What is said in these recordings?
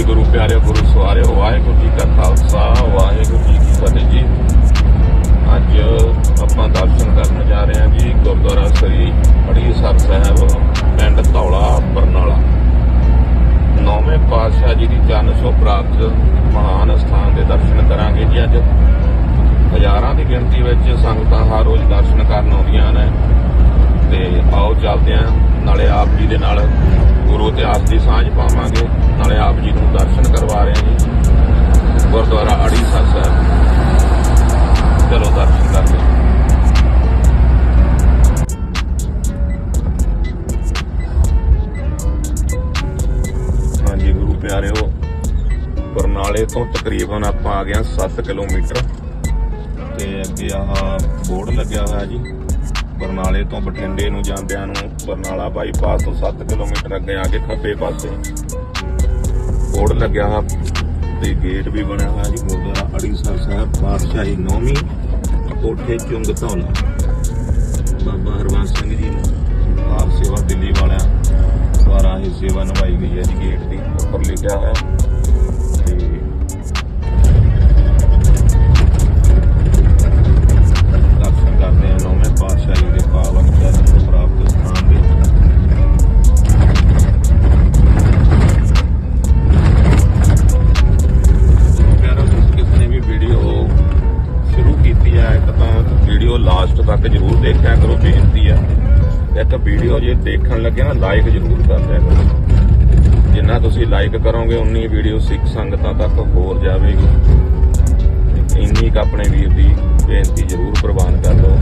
ਹਾਂਜੀ ਗੁਰੂ ਪਿਆਰੇ ਗੁਰੂ ਸਵਾਰਿਓ ਵਾਹਿਗੁਰੂ ਜੀ ਕਾ ਖਾਲਸਾ, ਵਾਹਿਗੁਰੂ ਜੀ ਕੀ ਫਤਿਹ ਜੀ। ਅੱਜ ਆਪਾਂ ਦਰਸ਼ਨ ਕਰਨ ਜਾ ਰਹੇ ਹਾਂ ਜੀ ਗੁਰਦੁਆਰਾ ਸ੍ਰੀ ਅੜੀਸਰ ਸਾਹਿਬ, ਪਿੰਡ ਤੌਲਾ ਬਰਨਾਲਾ। ਨੌਵੇਂ ਪਾਤਸ਼ਾਹ ਜੀ ਦੀ ਜਨ ਸ਼ੋ ਪ੍ਰਾਪਤ ਮਹਾਨ ਸਥਾਨ ਦੇ ਦਰਸ਼ਨ ਕਰਾਂਗੇ ਜੀ ਅੱਜ। ਹਜ਼ਾਰਾਂ ਦੀ ਗਿਣਤੀ ਵਿੱਚ ਸੰਗਤਾਂ ਹਰ ਰੋਜ਼ ਦਰਸ਼ਨ ਕਰਨ ਆਉਂਦੀਆਂ ਨੇ। ਤੇ ਆਓ ਚੱਲਦੇ ਆਂ ਨਾਲੇ ਆਪ ਜੀ ਦੇ ਨਾਲ। ਗੁਰੂ ਤੇ ਆਪ ਦੀ ਸਾਂਝ ਪਾਵਾਂਗੇ, ਨਾਲੇ ਆਪ ਜੀ ਨੂੰ ਦਰਸ਼ਨ ਕਰਵਾ ਰਹੇ ਹਾਂ ਜੀ। ਗੁਰਦੁਆਰਾ ਅੜੀਸਰ ਸਾਹਿਬ। ਚਲੋ, ਦਰਸ਼ਨ ਕਰਦੇ ਹਾਂ। ਗੁਰੂ ਪਿਆਰਿਓ, ਬਰਨਾਲੇ ਤੋਂ ਤਕਰੀਬਨ ਆਪਾਂ ਆ ਗਏ ਹਾਂ 7 ਕਿਲੋਮੀਟਰ। ਤੇ ਅੱਗੇ ਆਹ ਬੋਰਡ ਲੱਗਿਆ ਹੋਇਆ ਜੀ। ਬਰਨਾਲੇ ਤੋਂ ਬਠਿੰਡੇ ਨੂੰ ਜਾਂਦਿਆਂ ਨੂੰ ਬਰਨਾਲਾ ਬਾਈਪਾਸ ਤੋਂ 7 ਕਿਲੋਮੀਟਰ ਅੱਗੇ ਆ ਕੇ ਖੱਬੇ ਪਾਸੇ ਬੋਰਡ ਲੱਗਿਆ ਹੋਇਆ ਤੇ ਗੇਟ ਵੀ ਬਣਿਆ ਹੋਇਆ ਜੀ ਗੁਰਦੁਆਰਾ ਅੜੀਸਰ ਸਾਹਿਬ ਪਾਤਸ਼ਾਹੀ ਨੌਵੀਂ, ਕੋਠੇ ਚੁੰਗ ਧੌਲਾ। ਬਾਬਾ ਹਰਵੰਸ ਸਿੰਘ ਜੀ ਨੂੰ ਆਪ ਸੇਵਾ ਦਿੱਲੀ ਵਾਲਿਆਂ ਦੁਆਰਾ ਇਹ ਸੇਵਾ ਨਿਭਾਈ ਗਈ ਹੈ ਜੀ, ਗੇਟ ਦੀ, ਉੱਪਰ ਲਿਖਿਆ ਹੋਇਆ। ਤੇ ਤੱਕ ਜਰੂਰ ਦੇਖਿਆ ਕਰੋ, ਬੇਨਤੀ ਆ। ਇੱਕ ਵੀਡੀਓ ਜੇ ਦੇਖਣ ਲੱਗੇ ਨਾ ਲਾਈਕ ਜਰੂਰ ਕਰ ਦਿਆ ਕਰੋ। ਜਿੰਨਾ ਤੁਸੀਂ ਲਾਈਕ ਕਰੋਗੇ, ਉਨੀ ਵੀਡੀਓ ਸਿੱਖ ਸੰਗਤਾਂ ਤੱਕ ਹੋਰ ਜਾਵੇਗੀ। ਇੰਨੀ ਕੁ ਆਪਣੇ ਵੀਰ ਦੀ ਬੇਨਤੀ ਜਰੂਰ ਪ੍ਰਵਾਨ ਕਰ ਲਓ।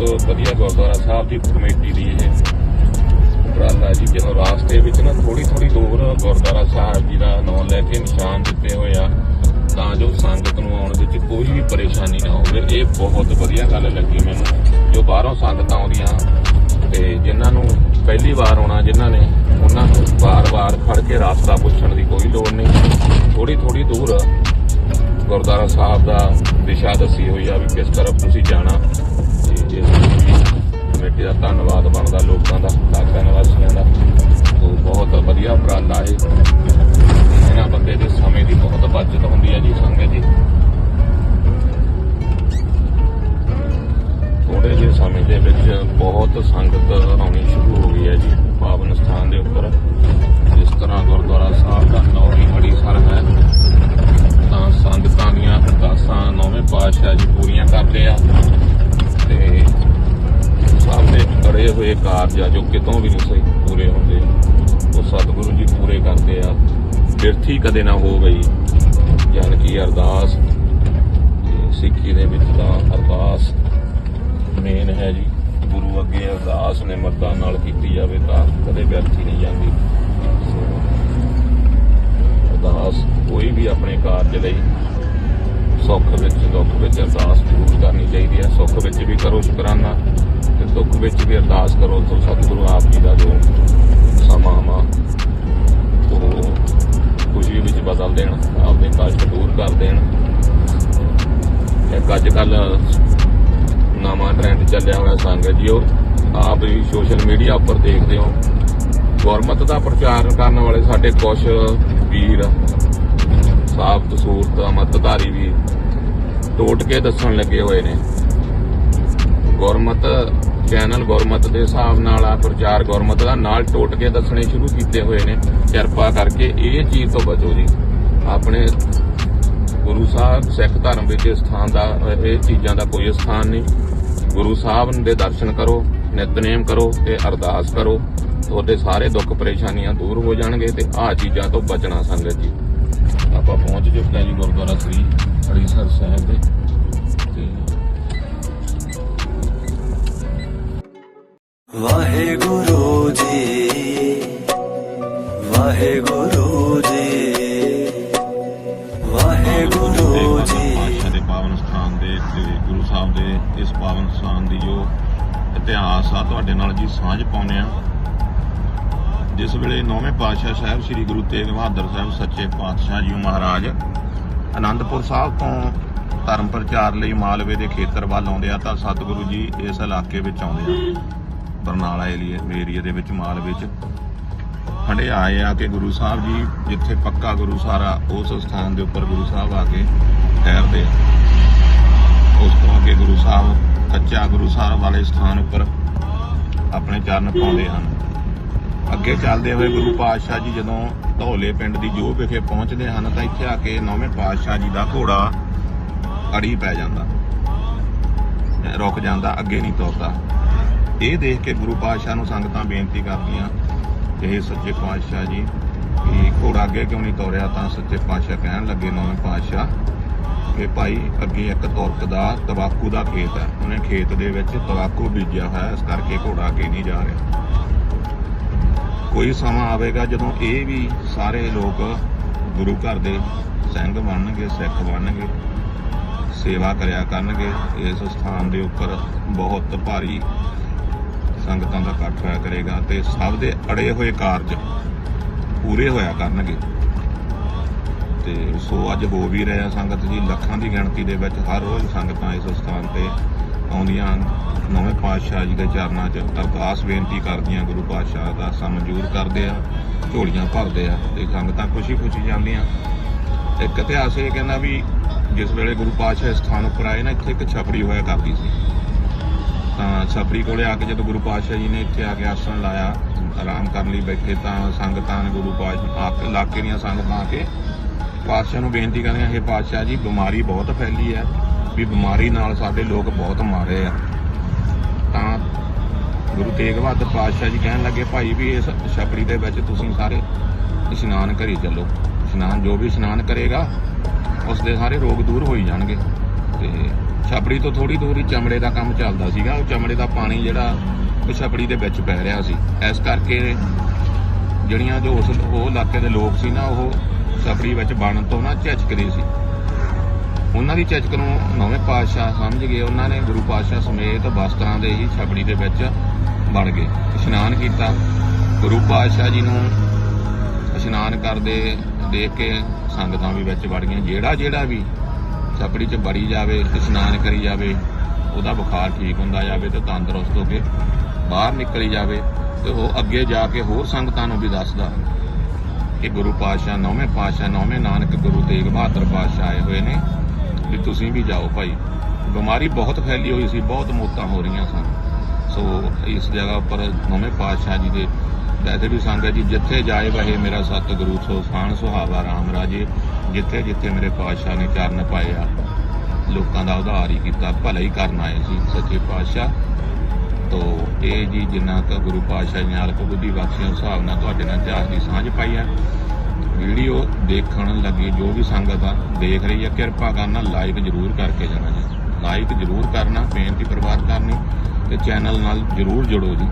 ਬਹੁਤ ਵਧੀਆ ਗੁਰਦੁਆਰਾ ਸਾਹਿਬ ਦੀ ਕਮੇਟੀ ਦੀ ਇਹ ਉਪਰਾਲਾ ਜੀ ਜਦੋਂ ਰਾਸਤੇ ਵਿੱਚ ਨਾ ਥੋੜੀ ਥੋੜੀ ਦੂਰ ਗੁਰਦੁਆਰਾ ਸਾਹਿਬ ਜੀ ਦਾ ਨਾਮ ਲੈ ਕੇ ਨਿਸ਼ਾਨ ਦਿੱਤੇ ਹੋਏ ਆ, ਤਾਂ ਜੋ ਸੰਗਤ ਨੂੰ ਆਉਣ ਵਿੱਚ ਕੋਈ ਵੀ ਪਰੇਸ਼ਾਨੀ ਨਾ ਹੋਵੇ। ਇਹ ਬਹੁਤ ਵਧੀਆ ਗੱਲ ਲੱਗੀ ਮੈਨੂੰ, ਜੋ ਬਾਹਰੋਂ ਸੰਗਤਾਂ ਆਉਂਦੀਆਂ ਤੇ ਜਿਨ੍ਹਾਂ ਨੂੰ ਪਹਿਲੀ ਵਾਰ ਆਉਣਾ, ਜਿਨ੍ਹਾਂ ਨੇ ਉਹਨਾਂ ਨੂੰ ਵਾਰ-ਵਾਰ ਖੜ ਕੇ ਰਾਸਤਾ ਪੁੱਛਣ ਦੀ ਕੋਈ ਲੋੜ ਨਹੀਂ। ਥੋੜੀ ਥੋੜੀ ਦੂਰ ਗੁਰਦੁਆਰਾ ਸਾਹਿਬ ਦਾ ਦਿਸ਼ਾ ਦੱਸੀ ਹੋਈ ਆ ਵੀ ਕਿਸ ਤਰ੍ਹਾਂ ਤੁਸੀਂ ਜਾਣਾ। ਤੇ ਕਮੇਟੀ ਦਾ ਧੰਨਵਾਦ ਬਣਦਾ ਲੋਕਾਂ ਦਾ ਧੰਨਵਾਦ ਕਿਤੋਂ ਵੀ ਨਹੀਂ ਸਹੀ ਪੂਰੇ ਹੁੰਦੇ ਉਹ ਸਤਿਗੁਰੂ ਜੀ ਪੂਰੇ ਕਰਦੇ ਆ। ਬਿਰਥੀ ਕਦੇ ਨਾ ਹੋ ਗਈ। ਜਾਨ ਕੀ ਅਰਦਾਸ। ਸਿੱਖੀ ਦੇ ਵਿੱਚ ਤਾਂ ਅਰਦਾਸ ਮੇਨ ਹੈ ਜੀ। ਗੁਰੂ ਅੱਗੇ ਅਰਦਾਸ ਨੇ ਮਰਦਾਂ ਨਾਲ ਕੀਤੀ ਜਾਵੇ ਤਾਂ ਕਦੇ ਵਿਅਰਥੀ ਨਹੀਂ ਜਾਂਦੀ। ਅਰਦਾਸ ਕੋਈ ਵੀ ਆਪਣੇ ਕਾਰਜ ਲਈ ਸੁੱਖ ਵਿੱਚ, ਦੁੱਖ ਵਿੱਚ ਅਰਦਾਸ ਜ਼ਰੂਰ ਕਰਨੀ ਚਾਹੀਦੀ ਹੈ। ਸੁੱਖ ਵਿੱਚ ਵੀ ਕਰੋ ਸ਼ੁਕਰਾਨਾ। ਦੁੱਖ ਵਿੱਚ ਵੀ ਅਰਦਾਸ ਕਰੋ ਤਾਂ ਸਤਿਗੁਰੂ ਆਪ ਜੀ ਦਾ ਜੋ ਸਮਾਂ ਵਾ, ਉਹ ਖੁਸ਼ੀ ਵਿੱਚ ਬਦਲ ਦੇਣ, ਆਪਦੇ ਕਸ਼ਟ ਦੂਰ ਕਰ ਦੇਣ। ਇੱਕ ਅੱਜ ਕੱਲ ਨਵਾਂ ਟ੍ਰੈਂਡ ਚੱਲਿਆ ਹੋਇਆ ਸੰਗਤ ਜੀਓ, ਆਪ ਵੀ ਸੋਸ਼ਲ ਮੀਡੀਆ ਉੱਪਰ ਦੇਖਦੇ ਹੋ। ਗੁਰਮਤ ਦਾ ਪ੍ਰਚਾਰ ਕਰਨ ਵਾਲੇ ਸਾਡੇ ਕੁਝ ਵੀਰ ਸਾਫ਼ ਸੂਰਤ ਅਮਤਧਾਰੀ ਵੀ ਟੋਟ ਕੇ ਦੱਸਣ ਲੱਗੇ ਹੋਏ ਨੇ। ਗੁਰਮਤ ਚੈਨਲ ਗੁਰਮਤ ਦੇ ਹਿਸਾਬ ਨਾਲ ਆ, ਪ੍ਰਚਾਰ ਗੁਰਮਤ ਦਾ ਨਾਲ ਟੋਟ ਕੇ ਦੱਸਣੇ ਸ਼ੁਰੂ ਕੀਤੇ ਹੋਏ ਨੇ। ਕਿਰਪਾ ਕਰਕੇ ਇਹ ਚੀਜ਼ ਤੋਂ ਬਚੋ ਜੀ। ਆਪਣੇ ਗੁਰੂ ਸਾਹਿਬ, ਸਿੱਖ ਧਰਮ ਵਿੱਚ ਸਥਾਨ ਦਾ, ਇਹ ਚੀਜ਼ਾਂ ਦਾ ਕੋਈ ਸਥਾਨ ਨਹੀਂ। ਗੁਰੂ ਸਾਹਿਬ ਦੇ ਦਰਸ਼ਨ ਕਰੋ, ਨਿਤਨੇਮ ਕਰੋ ਤੇ ਅਰਦਾਸ ਕਰੋ। ਤੁਹਾਡੇ ਸਾਰੇ ਦੁੱਖ ਪਰੇਸ਼ਾਨੀਆਂ ਦੂਰ ਹੋ ਜਾਣਗੇ ਤੇ ਆਹ ਚੀਜ਼ਾਂ ਤੋਂ ਬਚਣਾ ਸੰਗਤ ਜੀ। ਆਪਾਂ ਪਹੁੰਚ ਚੁੱਕੇ ਹਾਂ ਜੀ ਗੁਰਦੁਆਰਾ ਸ੍ਰੀ ਹਰੀਸਰ ਸਾਹਿਬ ਦੇ। ਤੇ ਵਾਹਿਗੁਰੂ ਜੀ ਵਾਹਿਗੁਰੂ ਜੀ ਵਾਹਿਗੁਰੂ ਜੀ। ਪਾਤਸ਼ਾਹ ਦੇ ਪਾਵਨ ਸਥਾਨ ਦੇ ਤੇ ਗੁਰੂ ਸਾਹਿਬ ਦੇ ਇਸ ਪਾਵਨ ਸਥਾਨ ਦੀ ਜੋ ਇਤਿਹਾਸ ਆ ਤੁਹਾਡੇ ਨਾਲ ਜੀ ਸਾਂਝ ਪਾਉਂਦੇ ਆ। ਜਿਸ ਵੇਲੇ ਨੌਵੇਂ ਪਾਤਸ਼ਾਹ ਸਾਹਿਬ ਸ੍ਰੀ ਗੁਰੂ ਤੇਗ ਬਹਾਦਰ ਸਾਹਿਬ ਸੱਚੇ ਪਾਤਸ਼ਾਹ ਜੀ ਮਹਾਰਾਜ ਆਨੰਦਪੁਰ ਸਾਹਿਬ ਤੋਂ ਧਰਮ ਪ੍ਰਚਾਰ ਲਈ ਮਾਲਵੇ ਦੇ ਖੇਤਰ ਵੱਲ ਆਉਂਦੇ ਆ ਤਾਂ ਸਤਿਗੁਰੂ ਜੀ ਇਸ ਇਲਾਕੇ ਵਿੱਚ ਆਉਂਦੇ ਆ। ਬਰਨਾਲਾ ਏਰੀਏ ਏਰੀਏ ਦੇ ਵਿੱਚ, ਮਾਲ ਵਿੱਚ। ਹੰਡੇ ਆਏ ਆ ਕੇ ਗੁਰੂ ਸਾਹਿਬ ਜੀ, ਜਿੱਥੇ ਪੱਕਾ ਗੁਰੂ ਸਾਰਾ, ਉਸ ਸਥਾਨ ਦੇ ਉੱਪਰ ਗੁਰੂ ਸਾਹਿਬ ਆ ਕੇ ਠਹਿਰਦੇ ਆ। ਉਸ ਤੋਂ ਅੱਗੇ ਗੁਰੂ ਸਾਹਿਬ, ਕੱਚਾ ਗੁਰੂ ਸਾਹਿਬ ਵਾਲੇ ਸਥਾਨ ਉੱਪਰ ਆਪਣੇ ਚਰਨ ਪਾਉਂਦੇ ਹਨ। ਅੱਗੇ ਚੱਲਦੇ ਹੋਏ ਗੁਰੂ ਪਾਤਸ਼ਾਹ ਜੀ ਜਦੋਂ ਧੌਲੇ ਪਿੰਡ ਦੀ ਜੋ ਵਿਖੇ ਪਹੁੰਚਦੇ ਹਨ, ਤਾਂ ਇੱਥੇ ਆ ਕੇ ਨੌਵੇਂ ਪਾਤਸ਼ਾਹ ਜੀ ਦਾ ਘੋੜਾ ਅੜੀ ਪੈ ਜਾਂਦਾ। ਰੁਕ ਜਾਂਦਾ, ਅੱਗੇ ਨਹੀਂ ਤੁਰਦਾ। ਇਹ ਦੇਖ ਕੇ ਗੁਰੂ ਪਾਤਸ਼ਾਹ ਨੂੰ ਸੰਗਤਾਂ ਬੇਨਤੀ ਕਰਦੀਆਂ ਕਿ ਇਹ ਸੱਚੇ ਪਾਤਸ਼ਾਹ ਜੀ ਕਿ ਘੋੜਾ ਅੱਗੇ ਕਿਉਂ ਨਹੀਂ ਤੋਰਿਆ ਤਾਂ ਸੱਚੇ ਪਾਤਸ਼ਾਹ ਕਹਿਣ ਲੱਗੇ ਨੌਵੇਂ ਪਾਤਸ਼ਾਹ, ਕਿ ਭਾਈ ਅੱਗੇ ਇੱਕ ਤੁਰਕ ਦਾ ਤਵਾਕੂ ਦਾ ਖੇਤ ਹੈ। ਉਹਨੇ ਖੇਤ ਦੇ ਵਿੱਚ ਤਵਾਕੂ ਬੀਜਿਆ ਹੋਇਆ ਇਸ ਕਰਕੇ ਘੋੜਾ ਅੱਗੇ ਨਹੀਂ ਜਾ ਰਿਹਾ। ਕੋਈ ਸਮਾਂ ਆਵੇਗਾ ਜਦੋਂ ਇਹ ਵੀ ਸਾਰੇ ਲੋਕ ਗੁਰੂ ਘਰ ਦੇ ਸਿੰਘ ਬਣਨਗੇ, ਸਿੱਖ ਬਣਨਗੇ, ਸੇਵਾ ਕਰਿਆ ਕਰਨਗੇ। ਇਸ ਸਥਾਨ ਦੇ ਉੱਪਰ ਬਹੁਤ ਭਾਰੀ ਸੰਗਤਾਂ ਦਾ ਇਕੱਠ ਹੋਇਆ ਕਰੇਗਾ ਤੇ ਸਭ ਦੇ ਅੜੇ ਹੋਏ ਕਾਰਜ ਪੂਰੇ ਹੋਇਆ ਕਰਨਗੇ। ਤੇ ਸੋ ਅੱਜ ਹੋ ਵੀ ਰਿਹਾ ਸੰਗਤ ਜੀ, ਲੱਖਾਂ ਦੀ ਗਿਣਤੀ ਦੇ ਵਿੱਚ ਹਰ ਰੋਜ਼ ਸੰਗਤਾਂ ਇਸ ਸਥਾਨ ਤੇ ਆਉਂਦੀਆਂ ਹਨ। ਨਵੇਂ ਪਾਤਸ਼ਾਹ ਜੀ ਦੇ ਚਰਨਾਂ 'ਚ ਅਰਦਾਸ ਬੇਨਤੀ ਕਰਦੀਆਂ ਗੁਰੂ ਪਾਤਸ਼ਾਹ ਦਾ ਮਨਜ਼ੂਰ ਕਰਦੇ ਆ, ਝੋਲੀਆਂ ਭਰਦੇ ਆ ਤੇ ਸੰਗਤਾਂ ਖੁਸ਼ੀ ਖੁਸ਼ੀ ਜਾਂਦੀਆਂ। ਇੱਕ ਇਤਿਹਾਸ ਇਹ ਕਹਿੰਦਾ ਵੀ ਜਿਸ ਵੇਲੇ ਗੁਰੂ ਪਾਤਸ਼ਾਹ ਇਸ ਸਥਾਨ ਉੱਪਰ ਆਏ ਨਾ, ਇੱਥੇ ਇੱਕ ਛਪੜੀ ਹੋਇਆ ਕਰਦੀ ਸੀ। ਤਾਂ ਛਪੜੀ ਕੋਲੇ ਆ ਕੇ ਜਦੋਂ ਗੁਰੂ ਪਾਤਸ਼ਾਹ ਜੀ ਨੇ ਇੱਥੇ ਆ ਕੇ ਆਸਣ ਲਾਇਆ, ਆਰਾਮ ਕਰਨ ਲਈ ਬੈਠੇ ਤਾਂ ਸੰਗਤਾਂ ਨੇ ਗੁਰੂ ਪਾਤਸ਼ਾਹ ਇਲਾਕੇ ਦੀਆਂ ਸੰਗਤਾਂ ਆ ਕੇ ਪਾਤਸ਼ਾਹ ਨੂੰ ਬੇਨਤੀ ਕਰਦੀਆਂ ਇਹ ਪਾਤਸ਼ਾਹ ਜੀ, ਬਿਮਾਰੀ ਬਹੁਤ ਫੈਲੀ ਹੈ, ਵੀ ਬਿਮਾਰੀ ਨਾਲ ਸਾਡੇ ਲੋਕ ਬਹੁਤ ਮਾਰੇ ਆ। ਤਾਂ ਗੁਰੂ ਤੇਗ ਬਹਾਦਰ ਪਾਤਸ਼ਾਹ ਜੀ ਕਹਿਣ ਲੱਗੇ, ਭਾਈ ਵੀ ਇਸ ਛਪੜੀ ਦੇ ਵਿੱਚ ਤੁਸੀਂ ਸਾਰੇ ਇਸ਼ਨਾਨ ਕਰੀ ਚੱਲੋ। ਇਸ਼ਨਾਨ, ਜੋ ਵੀ ਇਸ਼ਨਾਨ ਕਰੇਗਾ ਉਸ ਦੇ ਸਾਰੇ ਰੋਗ ਦੂਰ ਹੋਈ ਜਾਣਗੇ। ਤੇ ਛਪੜੀ ਤੋਂ ਥੋੜੀ ਦੂਰ ਚਮੜੇ ਦਾ ਕੰਮ ਚੱਲਦਾ ਸੀਗਾ। ਉਹ ਚਮੜੇ ਦਾ ਪਾਣੀ ਜਿਹੜਾ ਉਹ ਛਪੜੀ ਦੇ ਵਿੱਚ ਪੈ ਰਿਹਾ ਸੀ। ਇਸ ਕਰਕੇ ਜਿਹੜੀਆਂ ਜੋ ਉਸ ਉਹ ਇਲਾਕੇ ਦੇ ਲੋਕ ਸੀ ਨਾ, ਉਹ ਛਪੜੀ ਵਿੱਚ ਬਣਨ ਤੋਂ ਨਾ ਝਿਜਕਦੇ ਸੀ। ਉਹਨਾਂ ਦੀ ਝਿਜਕ ਨੂੰ ਨੌਵੇਂ ਪਾਤਸ਼ਾਹ ਸਮਝ ਗਏ। ਉਹਨਾਂ ਨੇ ਗੁਰੂ ਪਾਤਸ਼ਾਹ ਸਮੇਤ ਵਸਤਰਾਂ ਦੇ ਹੀ ਛਪੜੀ ਦੇ ਵਿੱਚ ਬਣ ਗਏ। ਇਸ਼ਨਾਨ ਕੀਤਾ। ਗੁਰੂ ਪਾਤਸ਼ਾਹ ਜੀ ਨੂੰ ਇਸ਼ਨਾਨ ਕਰਦੇ ਦੇਖ ਕੇ ਸੰਗਤਾਂ ਵੀ ਵਿੱਚ ਵੜ ਗਈਆਂ। ਜਿਹੜਾ ਜਿਹੜਾ ਵੀ ਛਪੜੀ 'ਚ ਬੜੀ ਜਾਵੇ, ਇਸ਼ਨਾਨ ਕਰੀ ਜਾਵੇ, ਉਹਦਾ ਬੁਖਾਰ ਠੀਕ ਹੁੰਦਾ ਜਾਵੇ ਤੇ ਤੰਦਰੁਸਤ ਹੋ ਕੇ ਬਾਹਰ ਨਿਕਲੀ ਜਾਵੇ ਤੇ ਉਹ ਅੱਗੇ ਜਾ ਕੇ ਹੋਰ ਸੰਗਤਾਂ ਨੂੰ ਵੀ ਦੱਸਦਾ ਕਿ ਗੁਰੂ ਪਾਤਸ਼ਾਹ, ਨੌਵੇਂ ਪਾਤਸ਼ਾਹ, ਨੌਵੇਂ ਨਾਨਕ ਗੁਰੂ ਤੇਗ ਬਹਾਦਰ ਪਾਤਸ਼ਾਹ ਆਏ ਹੋਏ ਨੇ ਵੀ ਤੁਸੀਂ ਵੀ ਜਾਓ ਭਾਈ। ਬਿਮਾਰੀ ਬਹੁਤ ਫੈਲੀ ਹੋਈ ਸੀ, ਬਹੁਤ ਮੌਤਾਂ ਹੋ ਰਹੀਆਂ ਸਨ। ਸੋ ਇਸ ਜਗ੍ਹਾ ਉੱਪਰ ਨੌਵੇਂ ਪਾਤਸ਼ਾਹ ਜੀ ਦੇ ਵੈਸੇ ਵੀ ਸੰਗਤ ਜੀ, ਜਿੱਥੇ ਜਾਏ ਵਹੇ ਮੇਰਾ ਸਤਿਗੁਰੂ, ਸੋ ਸਾਣ ਸੁਹਾਵਾ ਰਾਮ ਰਾਜੇ, ਜਿੱਥੇ ਜਿੱਥੇ ਮੇਰੇ ਪਾਤਸ਼ਾਹ ਨੇ ਚਰਨ ਪਾਏ ਆ ਲੋਕਾਂ ਦਾ ਉਧਾਰ ਹੀ ਕੀਤਾ, ਭਲਾ ਹੀ ਕਰਨ ਆਏ ਸੀ ਸੱਚੇ ਪਾਤਸ਼ਾਹ। ਤੋ ਇਹ ਜੀ ਜਿੰਨਾ ਕੁ ਗੁਰੂ ਪਾਤਸ਼ਾਹ ਜੀ ਨਾਲ ਬੁੱਧੀ ਬਖਸ਼ਿਆ ਹਿਸਾਬ ਨਾਲ ਤੁਹਾਡੇ ਨਾਲ ਇਤਿਹਾਸ ਦੀ ਸਾਂਝ ਪਾਈ ਆ ਵੀਡੀਓ ਦੇਖਣ ਲੱਗੇ ਜੋ ਵੀ ਸੰਗਤ ਆ, ਦੇਖ ਰਹੀ ਆ, ਕਿਰਪਾ ਕਰਨਾ ਲਾਈਕ ਜਰੂਰ ਕਰਕੇ ਜਾਣਾ ਜੀ। ਲਾਈਕ ਜਰੂਰ ਕਰਨਾ, ਬੇਨਤੀ ਪ੍ਰਵਾਨ ਕਰਨੀ, ਤੇ ਚੈਨਲ ਨਾਲ ਜਰੂਰ ਜੁੜੋ ਜੀ।